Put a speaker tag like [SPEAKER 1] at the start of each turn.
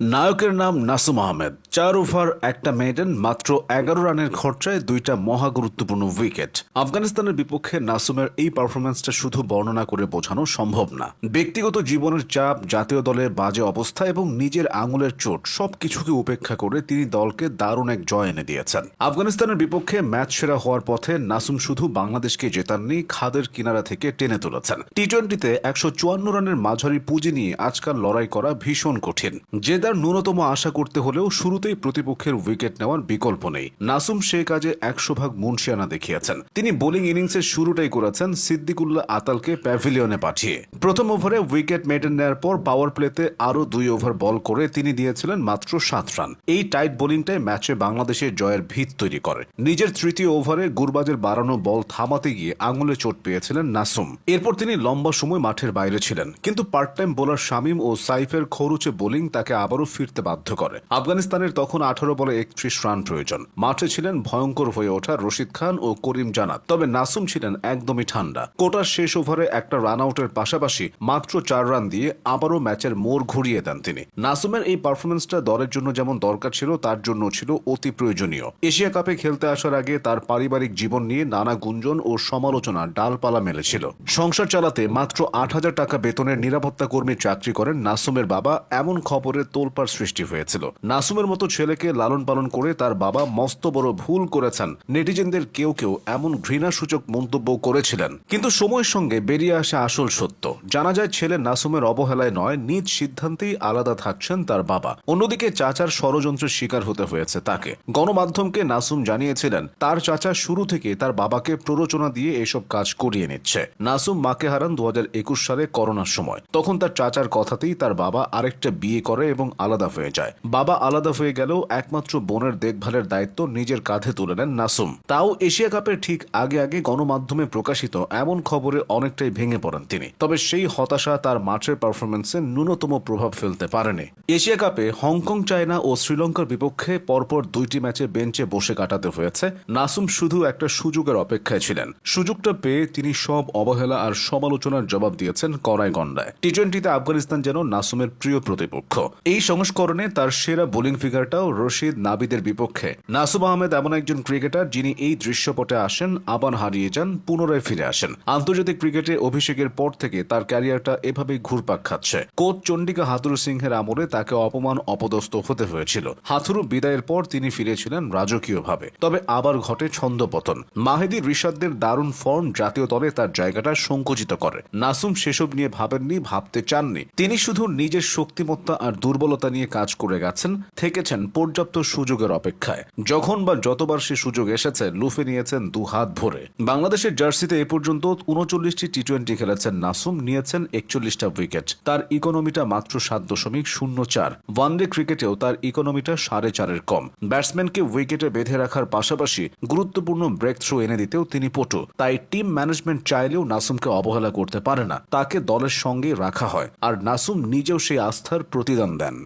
[SPEAKER 1] নায়কের নাম নাসুম আহমেদ। চার ওভার, একটা মেডেন মাত্র এগারো রানের খরচায় দুইটা মহা গুরুত্বপূর্ণ উইকেট। আফগানিস্তানের বিপক্ষে নাসুমের এই পারফরম্যান্সটা শুধু বর্ণনা করে বোঝানো সম্ভব না। ব্যক্তিগত জীবনের চাপ, জাতীয় দলের বাজে অবস্থা এবং নিজের আঙুলের চোট সবকিছুকে উপেক্ষা করে তিনি দলকে দারুণ এক জয় এনে দিয়েছেন। আফগানিস্তানের বিপক্ষে ম্যাচ সেরা হওয়ার পথে নাসুম শুধু বাংলাদেশকে জেতাননি, খাদের কিনারা থেকে টেনে তুলেছেন। টি টোয়েন্টিতে একশো চুয়ান্ন রানের মাঝারি পুঁজি নিয়ে আজকাল লড়াই করা ভীষণ কঠিন। জেদার ন্যূনতম আশা করতে হলেও শুরুতেই প্রতিপক্ষের উইকেট নেওয়ার বিকল্প নেই। নাসুম সে কাজে একশো ভাগ মুন্সিয়ানা দেখিয়েছেন। তিনি বোলিং ইনিংসের শুরুটাই করেছেন সিদ্দিকুল্লাহ আতালকে প্যাভিলিয়নে পাঠিয়ে। প্রথম ওভারে উইকেট মেডেন নেয়ার পর পাওয়ার প্লেতে আরও দুই ওভার বল করে তিনি দিয়েছিলেন মাত্র সাত রান। এই টাইট বোলিংটাই ম্যাচে বাংলাদেশের জয়ের ভিত তৈরি করে। নিজের তৃতীয় ওভারে গুরবাজের বাড়ানো বল থামাতে গিয়ে আঙুলে চোট পেয়েছিলেন নাসুম। এরপর তিনি লম্বা সময় মাঠের বাইরে ছিলেন। কিন্তু পার্ট টাইম বোলার শামীম ও সাইফের খরুচে বোলিং তাকে আবারও ফিরতে বাধ্য করে। আফগানিস্তানের তখন আঠারো বলে একত্রিশ রান প্রয়োজন। মাঠে ছিলেন ভয়ঙ্কর হয়ে ওঠা রশিদ খান ও করিম জানাত তবে নাসুম ছিলেন একদমই ঠান্ডা। কোটার শেষ ওভারে একটা রান আউটের পাশাপাশি মাত্র চার রান দিয়ে আবারও ম্যাচের মোড় ঘুরিয়ে দেন তিনি। নাসুমের এই পারফরমেন্সটা দলের জন্য যেমন দরকার ছিল, তার জন্য ছিল অতি প্রয়োজনীয়। এশিয়া কাপে খেলতে আসার আগে তার পারিবারিক জীবন নিয়ে নানা গুঞ্জন ও সমালোচনা ডালপালা মেলেছিল। সংসার চালাতে মাত্র আট হাজার টাকা বেতনের নিরাপত্তা কর্মীর চাকরি করেন নাসুমের বাবা। এমন খবরে তোলপাড় সৃষ্টি হয়েছিল। নাসুমের মতো ছেলেকে লালন পালন করে তার বাবা মস্ত বড় ভুল করেছেন। নেটিজেনদের কেউ কেউ এমন ঘৃণাসূচক মন্তব্য করেছিলেন। কিন্তু সময়ের সঙ্গে বেরিয়ে আসে আসল সত্য। জানা যায় ছেলে নাসুমের অবহেলায় নয়, নিজ সিদ্ধান্তেই আলাদা থাকছেন তার বাবা। অন্যদিকে চাচার ষড়যন্ত্রের শিকার হতে হয়েছে তাকে। গণমাধ্যমকে নাসুম জানিয়েছিলেন, তার চাচা শুরু থেকে তার বাবাকে প্ররোচনা দিয়ে এসব কাজ করিয়ে নিচ্ছে। নাসুম মাকে হারান দু হাজার একুশ সালে করোনার সময়। তখন তার চাচার কথাতেই তার বাবা আরেকটা বিয়ে করে এবং আলাদা হয়ে যায়। বাবা আলাদা হয়ে গেলেও একমাত্র বোনের দেখভালের দায়িত্ব নিজের কাঁধে তুলে নেন নাসুম। তাও এশিয়া কাপের ঠিক আগে আগে গণমাধ্যমে প্রকাশিত এমন খবরে অনেকটাই ভেঙে পড়েন তিনি। তবে সেই হতাশা তার মাঠের পারফরমেন্সে ন্যূনতম প্রভাব ফেলতে পারেনি। এশিয়া কাপে হংকং, চায়না ও শ্রীলঙ্কার বিপক্ষে পরপর দুইটি ম্যাচে বেঞ্চে বসে কাটাতে হয়েছে। নাসুম শুধু একটা সুযোগের অপেক্ষায় ছিলেন। সুযোগটা পেয়ে তিনি সব অবহেলা আর সমালোচনার জবাব দিয়েছেন করায় গন্ডায় টি টোয়েন্টিতে আফগানিস্তান যেন নাসুমের প্রিয় প্রতিপক্ষ। এই সংস্করণে তার সেরা বোলিং ফিগারটাও রশিদ নাবিদের বিপক্ষে। নাসুম আহমেদ এমন একজন ক্রিকেটার যিনি এই দৃশ্যপটে আসেন আবার হারিয়ে যান, পুনরায় ফিরে আসেন। আন্তর্জাতিক ক্রিকেটে অভিষেকের পর থেকে তার ক্যারিয়ারটা এভাবেই ঘুরপাক খাচ্ছে। কোচ চন্ডিকা হাতুরু সিংহের আমলে তাকে অপমান অপদস্থ হতে হয়েছিল। হাথুরু বিদায়ের পর তিনি ফিরেছিলেন রাজকীয়ভাবে। তবে আবার ঘটে ছন্দপতন মাহেদি রিশাদদের দারুণ ফর্ম জাতীয় দলে তার জায়গাটা সংকুচিত করে। নাসুম সেসব নিয়ে ভাবেননি, ভাবতে চাননি। তিনি শুধু নিজের শক্তিমত্তা আর দুর্বলতা নিয়ে কাজ করে গেছেন, থেকেছেন পর্যাপ্ত সুযোগের অপেক্ষায়। যখন বা যতবার সে সুযোগ এসেছে, লুফে নিয়েছেন দু হাত ভরে। বাংলাদেশের জার্সিতে এ পর্যন্ত উনচল্লিশটি টি টোয়েন্টি খেলেছেন নাসুম, নিয়েছেন একচল্লিশটা উইকেট। তার ইকোনমিটা মাত্র সাত দশমিক শূন্য চার। ওয়ানডে ক্রিকেটেও তার ইকোনমিটা সাড়ে চারের কম। ব্যাটসম্যানকে উইকেটে বেঁধে রাখার পাশাপাশি গুরুত্বপূর্ণ ব্রেক থ্রু এনে দিতেও তিনি পটু। তাই টিম ম্যানেজমেন্ট চাইলেও নাসুমকে অবহেলা করতে পারে না। তাকে দলের সঙ্গে রাখা হয়। আর নাসুম নিজেও সেই আস্থার প্রতিদান দেন।